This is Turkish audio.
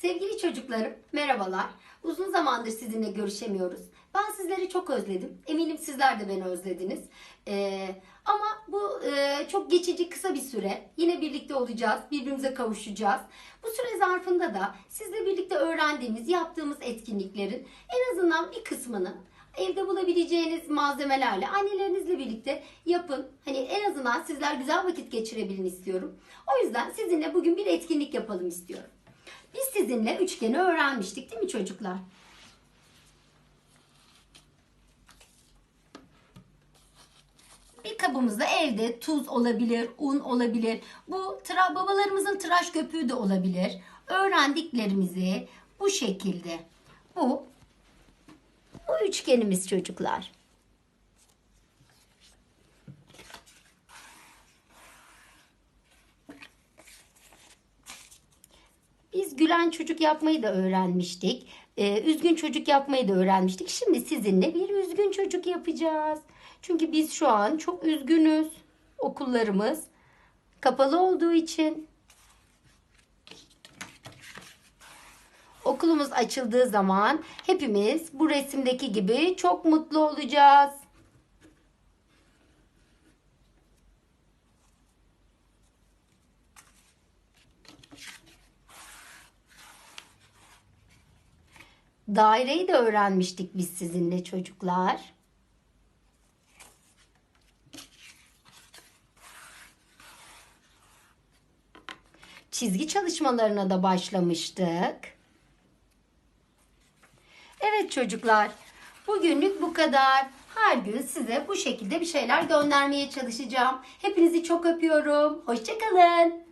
Sevgili çocuklarım, merhabalar. Uzun zamandır sizinle görüşemiyoruz. Ben sizleri çok özledim. Eminim sizler de beni özlediniz. Ee, ama bu e, çok geçici kısa bir süre. Yine birlikte olacağız, birbirimize kavuşacağız. Bu süre zarfında da sizle birlikte öğrendiğimiz, yaptığımız etkinliklerin en azından bir kısmını evde bulabileceğiniz malzemelerle annelerinizle birlikte yapın. Hani en azından sizler güzel vakit geçirebilin istiyorum. O yüzden sizinle bugün bir etkinlik yapalım istiyorum. Biz sizinle üçgeni öğrenmiştik değil mi çocuklar? Bir kabımızda elde tuz olabilir, un olabilir. Bu tıra, babalarımızın tıraş köpüğü de olabilir. Öğrendiklerimizi bu şekilde. Bu bu üçgenimiz çocuklar. Biz gülen çocuk yapmayı da öğrenmiştik. Ee, üzgün çocuk yapmayı da öğrenmiştik. Şimdi sizinle bir üzgün çocuk yapacağız. Çünkü biz şu an çok üzgünüz. Okullarımız kapalı olduğu için. Okulumuz açıldığı zaman hepimiz bu resimdeki gibi çok mutlu olacağız. Daireyi de öğrenmiştik biz sizinle çocuklar. Çizgi çalışmalarına da başlamıştık. Evet çocuklar, bugünlük bu kadar. Her gün size bu şekilde bir şeyler göndermeye çalışacağım. Hepinizi çok öpüyorum. Hoşçakalın.